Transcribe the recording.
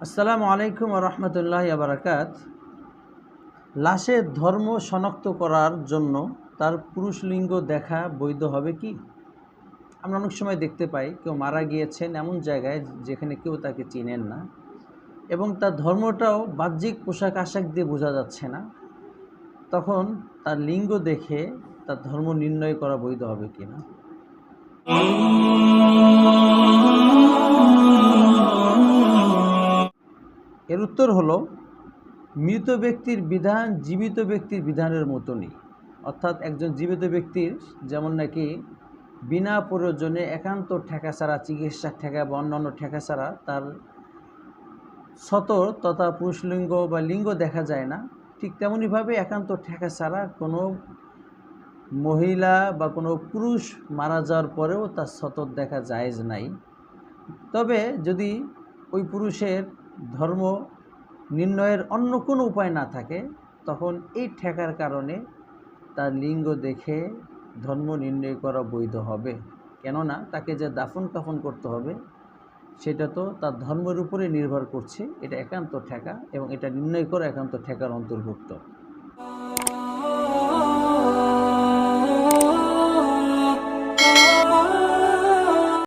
আসসালামু আলাইকুম রহমতুল্লাহ আবরাকাত লাশের ধর্ম শনাক্ত করার জন্য তার পুরুষ লিঙ্গ দেখা বৈধ হবে কি? আমরা অনেক সময় দেখতে পাই, কেউ মারা গিয়েছেন এমন জায়গায় যেখানে কেউ তাকে চিনেন না এবং তার ধর্মটাও বাহ্যিক পোশাক আশাক দিয়ে বোঝা যাচ্ছে না। তখন তার লিঙ্গ দেখে তার ধর্ম নির্ণয় করা বৈধ হবে কি না এর উত্তর হলো, মৃত ব্যক্তির বিধান জীবিত ব্যক্তির বিধানের মতনই। অর্থাৎ একজন জীবিত ব্যক্তির যেমন নাকি বিনা প্রয়োজনে একান্ত ঠেকা ছাড়া, চিকিৎসা ঠেকা বা অন্যান্য ঠেকা ছাড়া তার সতর তথা পুরুষলিঙ্গ বা লিঙ্গ দেখা যায় না, ঠিক তেমনইভাবে একান্ত ঠেকা ছাড়া কোনো মহিলা বা কোনো পুরুষ মারা যাওয়ার পরেও তার সতর দেখা জায়েজ নাই। তবে যদি ওই পুরুষের ধর্ম নির্ণয়ের অন্য কোনো উপায় না থাকে, তখন এই ঠেকার কারণে তার লিঙ্গ দেখে ধর্ম নির্ণয় করা বৈধ হবে। কেননা তাকে যে দাফন কাফন করতে হবে, সেটা তো তার ধর্মের উপরে নির্ভর করছে। এটা একান্ত ঠেকা এবং এটা নির্ণয় করা একান্ত ঠেকার অন্তর্ভুক্ত।